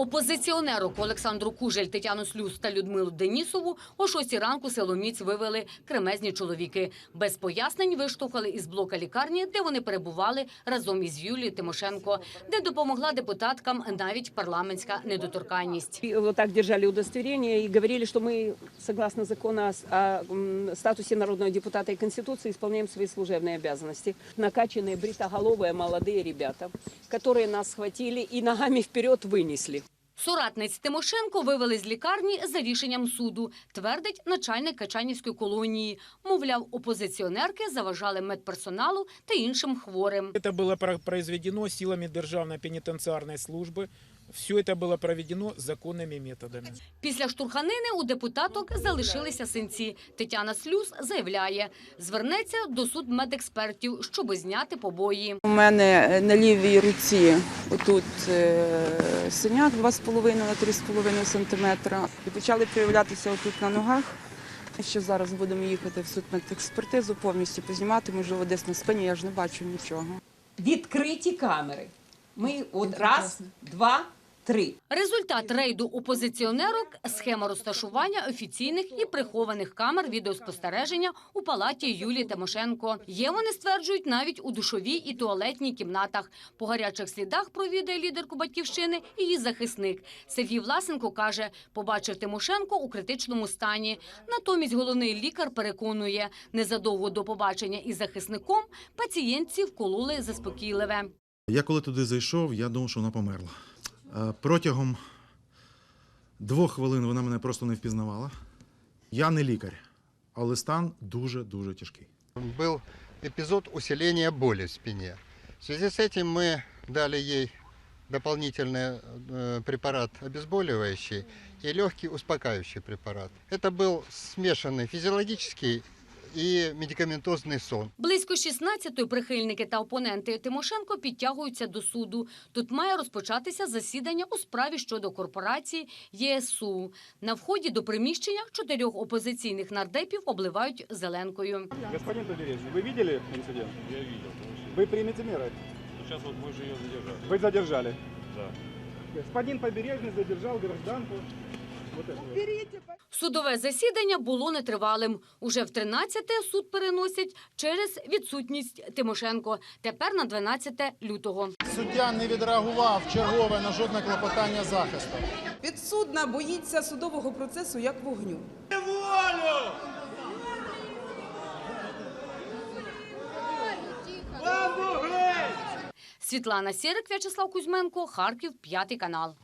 Опозиціонерок Олександру Кужель, Тетяну Слюс та Людмилу Денісову о 6 ранку селоміць вивели кремезні чоловіки. Без пояснень виштовхали із блока лікарні, де вони перебували разом із Юлією Тимошенко, де допомогла депутаткам навіть парламентська недоторканність. И вот так держали удостоверение и говорили, что мы, согласно закону о, с- о, м, статусе народного депутата и Конституции, исполняем свои служебные обязанности. Накачанные, бритоголовые молодые ребята, которые нас схватили и ногами вперед вынесли. Соратниць Тимошенко вивели з лікарні за рішенням суду, твердить начальник Качанівської колонії. Мовляв, опозиціонерки заважали медперсоналу та іншим хворим. Это было про- произведено силами Державной пенитенциарной службы. Все это было проведено законными методами. Після штурханини у депутаток залишилися синці. Тетяна Слюс заявляє, звернеться до судмедекспертів, щоби зняти побої. У мене е, на лівій руці отут е, синяк 2,5 на 3,5 см. І почали проявлятися отут на ногах. Ще зараз будемо їхати в судмедекспертизу, повністю познімати, можливо, десь на спині, я ж не бачу нічого. Відкриті камери. Ми от раз, два, три. Результат рейду опозиціонерок – схема розташування офіційних і прихованих камер відеоспостереження у палаті Юлії Тимошенко. Є, вони стверджують, навіть у душовій і туалетній кімнатах. По гарячих слідах провідає лідерку «Батьківщини» і її захисник. Сергій Власенко каже, побачив Тимошенко у критичному стані. Натомість головний лікар переконує, незадовго до побачення із захисником пацієнтці вкололи заспокійливе. Я коли туди зайшов, я думав, що вона померла. Е, Протягом двох хвилин вона мене просто не впізнавала. Я не лікар, але стан дуже-дуже тяжкий. был эпизод усиления боли в спине. В связи с этим мы дали ей дополнительный э, препарат обезболивающий и легкий успокаивающий препарат. Это был смешанный физиологический и медикаментозный сон. Близько 16-ї прихильники та опоненти Тимошенко підтягуються до суду. Тут має розпочатися засідання у справі щодо корпорації ЄСУ. На вході до приміщення чотирьох опозиційних нардепів обливають зеленкою. Господин Побережный, вы видели инцидент? Я видел. Вы примете меры. Сейчас вот мы же ее задержали. Вы задержали. Да. Господин Побережный задержал гражданку. Судове засідання було нетривалим. Уже в 13-те суд переносять через відсутність Тимошенко. Тепер на 12 лютого. Суддя не відреагував чергове на жодне клопотання захисту. Підсудна боїться судового процесу як вогню. Світлана Сірик, В'ячеслав Кузьменко, Харків, п'ятий канал.